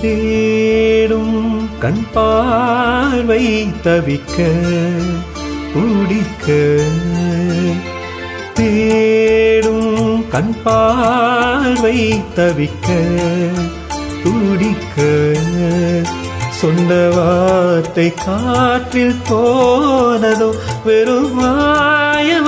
தேடும் கண் பார்வை தவிக்க துடிக்க. தேடும் கண் பார்வை தவிக்க துடிக்க. சொன்ன வார்த்தை காற்றில் போனதோ வெறும் மாயமானதோ.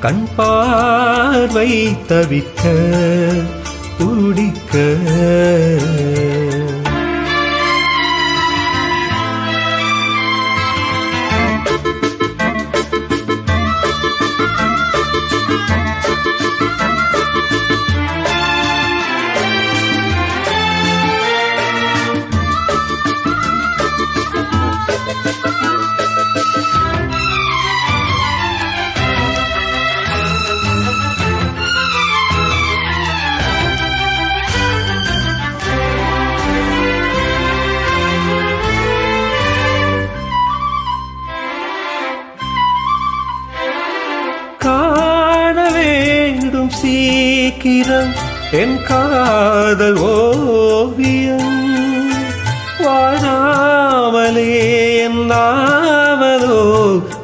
கண் பார்வை தவிக்க துடிக்க. வேண்டும் சீக்கிரம் என் காதல் ஓவியம். வாழாமலே என்னாவதோ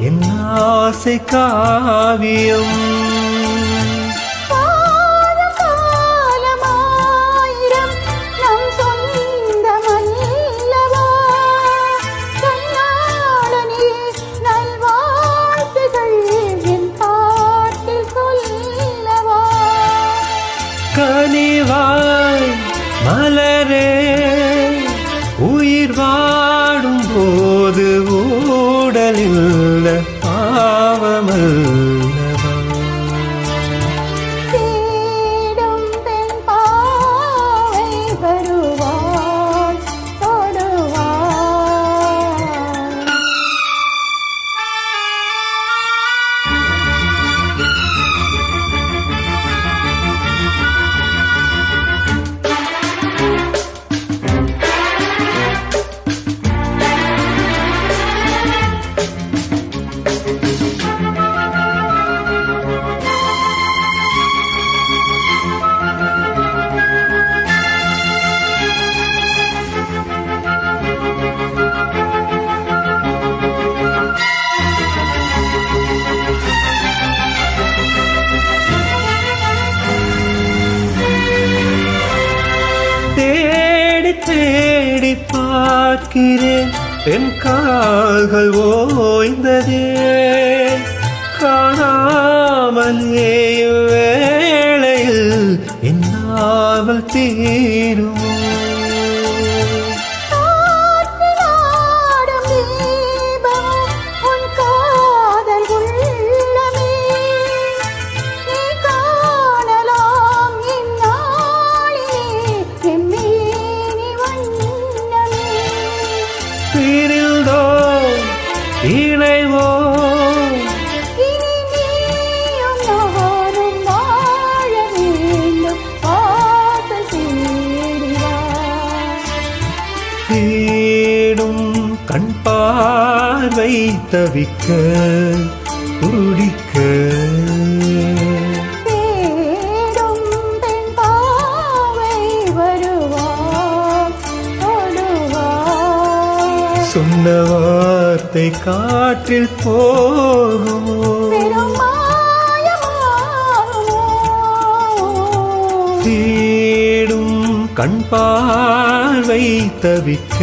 என் ஆசை காவியம். போது பார்க்கிறேன் என் கால்கள் ஓய்ந்ததே. காணாமல் வேளையில் என் நாவல் தீருமோ? பார்வை தவிக்க துடிக்க சொன்ன வார்த்தை காற்றில் போகுமோ? தேடும் கண் பார்வை தவிக்க